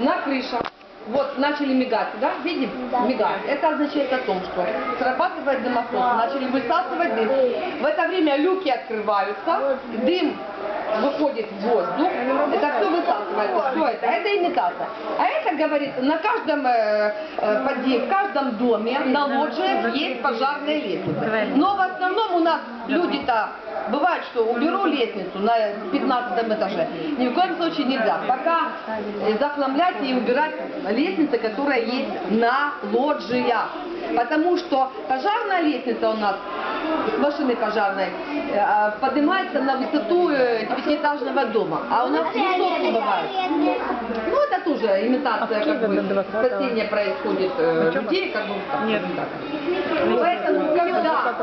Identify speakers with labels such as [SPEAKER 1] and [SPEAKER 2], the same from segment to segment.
[SPEAKER 1] на крышах. Вот начали мигать, да? Видим?
[SPEAKER 2] Да.
[SPEAKER 1] Мигать. Это означает о том, что срабатывает дымоход, начали высасывать дым. В это время люки открываются, дым выходит в воздух, это все высасывается, все это, это имитация. А это говорит, на каждом э, э, поде- в каждом доме, на лоджиях есть пожарные лестницы. Но в нас люди-то Бывает, что уберу лестницу на 15 этаже. Ни в коем случае нельзя. Пока э, захламлять и убирать лестницы, которые есть на лоджиях. Потому что пожарная лестница у нас машины пожарной э, а, поднимается на высоту э, девятиэтажного дома. А у нас высотки бывают. Ну, это тоже имитация, как бы, спасения происходит людей, как бы, так. Поэтому, когда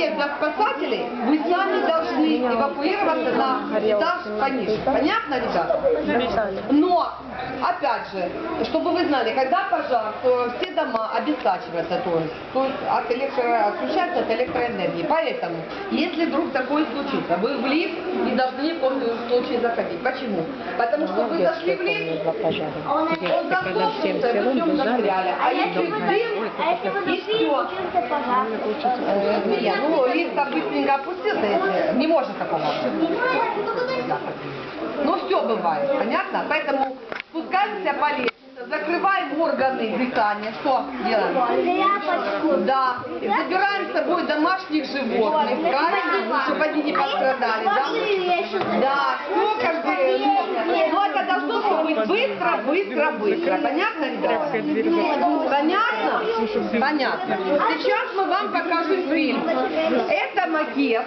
[SPEAKER 1] э, приезда спасателей, вы сами должны эвакуироваться на этаж пониже. Понятно, ребята? Но, опять же, чтобы вы знали, когда пожар, то все дома обестачиваются, то есть, то есть от электро, отключаются от электроэнергии. Поэтому, если вдруг такое случится, вы в лифт не должны в коем случае заходить. Почему? Потому что вы зашли в лифт, он захлопнулся, вы всем застряли. А если вы дым,
[SPEAKER 2] А
[SPEAKER 1] и все.
[SPEAKER 2] случился пожар?
[SPEAKER 1] Э, Змея, ну лифт быстренько опустился, если- не может такого быть. Ну все бывает, понятно? Поэтому спускаемся по лестнице, закрываем органы дыхания. Что делаем? Да, и забираем с собой домашних животных, правильно? Чтобы они не пострадали, да? Да, все как бы, но это должно быть быстро, быстро, быстро. Понятно, ребята? Понятно? Понятно. Сейчас мы вам покажем фильм. Это макет.